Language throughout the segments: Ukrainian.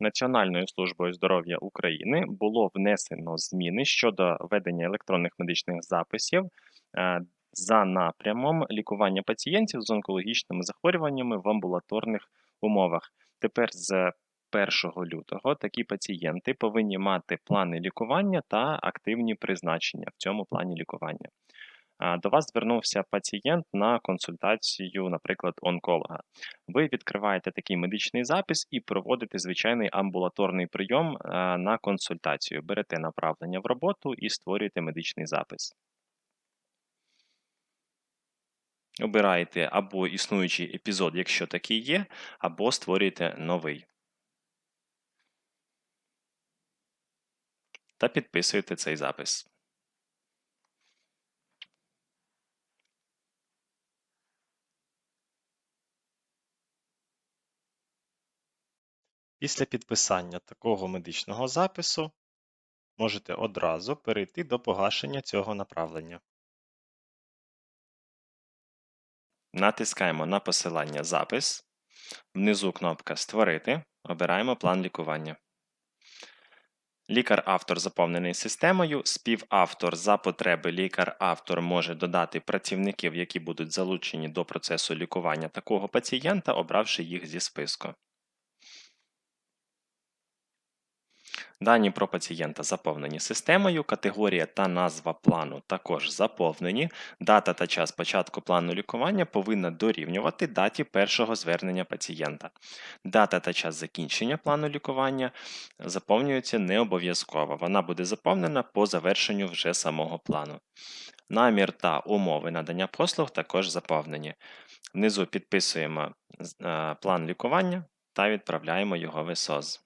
Національною службою здоров'я України було внесено зміни щодо ведення електронних медичних записів е, за напрямом лікування пацієнтів з онкологічними захворюваннями в амбулаторних умовах. Тепер з 1 лютого такі пацієнти повинні мати плани лікування та активні призначення в цьому плані лікування. До вас звернувся пацієнт на консультацію, наприклад, онколога. Ви відкриваєте такий медичний запис і проводите звичайний амбулаторний прийом на консультацію. Берете направлення в роботу і створюєте медичний запис. Обираєте або існуючий епізод, якщо такий є, або створюєте новий. Та підписуєте цей запис. Після підписання такого медичного запису можете одразу перейти до погашення цього направлення. Натискаємо на посилання Запис. Внизу кнопка Створити. Обираємо план лікування. Лікар-автор заповнений системою. Співавтор за потреби лікар-автор може додати працівників, які будуть залучені до процесу лікування такого пацієнта, обравши їх зі списку. Дані про пацієнта заповнені системою, категорія та назва плану також заповнені. Дата та час початку плану лікування повинна дорівнювати даті першого звернення пацієнта. Дата та час закінчення плану лікування заповнюється не обов'язково. Вона буде заповнена по завершенню вже самого плану. Намір та умови надання послуг також заповнені. Внизу підписуємо е, план лікування та відправляємо його в СОЗ.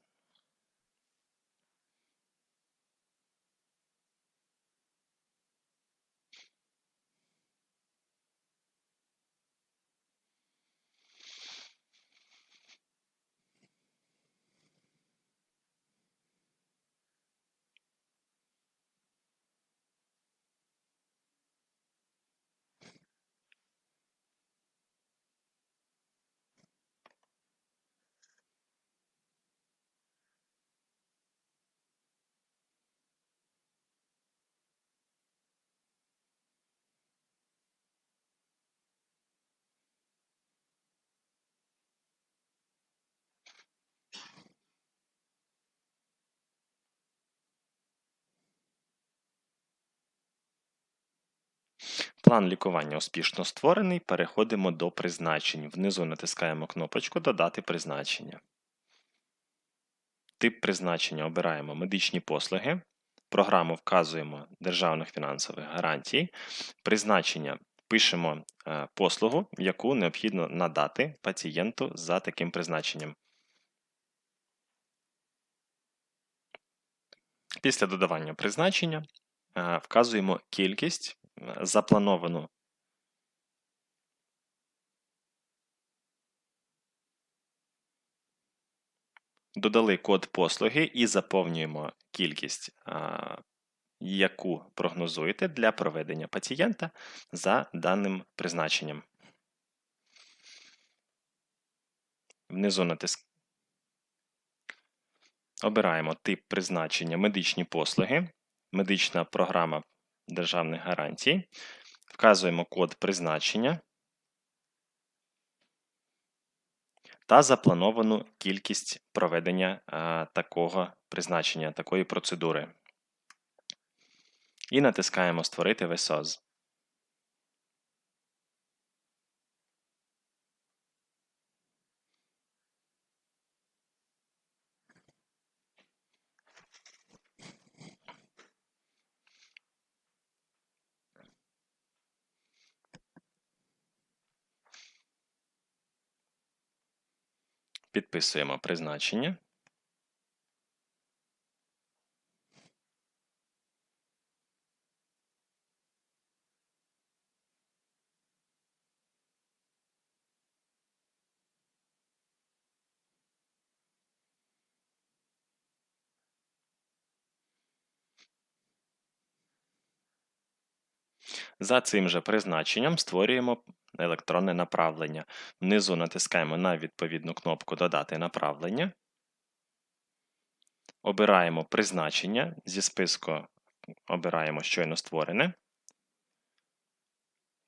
План лікування успішно створений. Переходимо до призначень. Внизу натискаємо кнопочку Додати призначення. Тип призначення обираємо медичні послуги. Програму вказуємо державних фінансових гарантій. Призначення пишемо е, послугу, яку необхідно надати пацієнту за таким призначенням. Після додавання призначення е, вказуємо кількість заплановану Додали код послуги і заповнюємо кількість, яку прогнозуєте для проведення пацієнта за даним призначенням. Внизу натиск. Обираємо тип призначення медичні послуги, медична програма державних гарантій. Вказуємо код призначення та заплановану кількість проведення такого призначення, такої процедури. І натискаємо Створити ВСОЗ. Підписуємо призначення. За цим же призначенням створюємо електронне направлення. Внизу натискаємо на відповідну кнопку Додати направлення. Обираємо призначення. Зі списку обираємо щойно створене.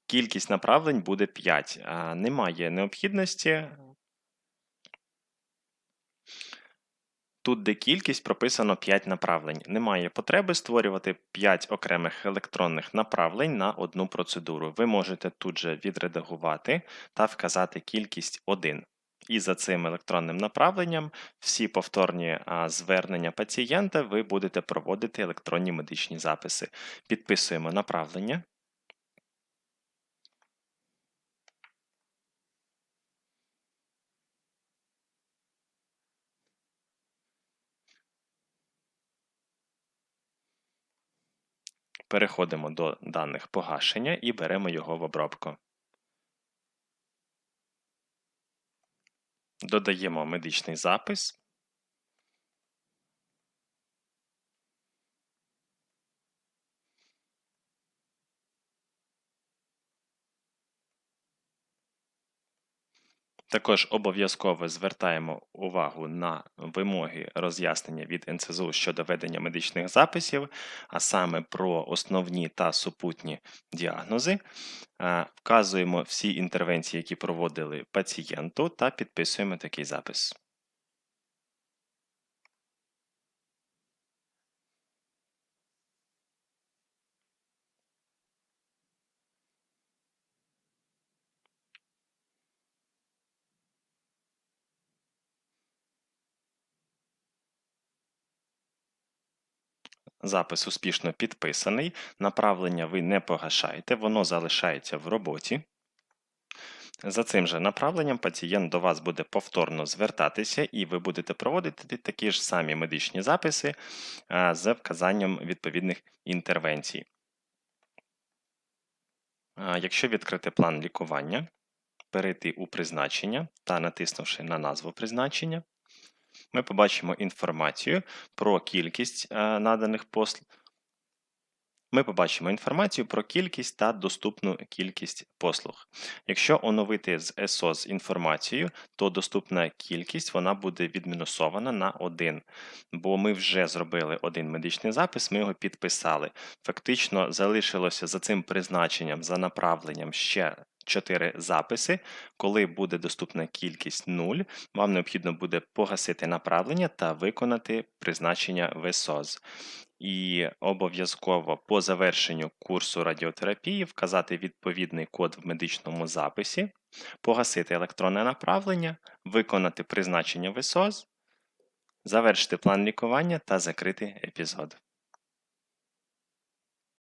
Кількість направлень буде 5. А, Немає необхідності. Тут, де кількість, прописано 5 направлень. Немає потреби створювати 5 окремих електронних направлень на одну процедуру. Ви можете тут же відредагувати та вказати кількість 1. І за цим електронним направленням всі повторні звернення пацієнта ви будете проводити електронні медичні записи. Підписуємо направлення. Переходимо до даних погашення і беремо його в обробку. Додаємо медичний запис. Також обов'язково звертаємо увагу на вимоги роз'яснення від НСЗУ щодо ведення медичних записів, а саме про основні та супутні діагнози. Е, Вказуємо всі інтервенції, які проводили пацієнту, та підписуємо такий запис. Запис успішно підписаний. Направлення ви не погашаєте, воно залишається в роботі. За цим же направленням пацієнт до вас буде повторно звертатися, і ви будете проводити такі ж самі медичні записи з вказанням відповідних інтервенцій. Якщо відкрити план лікування, перейти у призначення та натиснувши на назву призначення, ми побачимо інформацію про кількість е, наданих послуг. Ми побачимо інформацію про кількість та доступну кількість послуг. Якщо оновити з ESOS інформацією, то доступна кількість вона буде відмінусована на 1, бо ми вже зробили один медичний запис, ми його підписали. Фактично залишилося за цим призначенням, за направленням ще 4 записи. Коли буде доступна кількість 0, вам необхідно буде погасити направлення та виконати призначення в ESOS. І обов'язково по завершенню курсу радіотерапії вказати відповідний код в медичному записі, погасити електронне направлення, виконати призначення в ЕСОЗ, завершити план лікування та закрити епізод.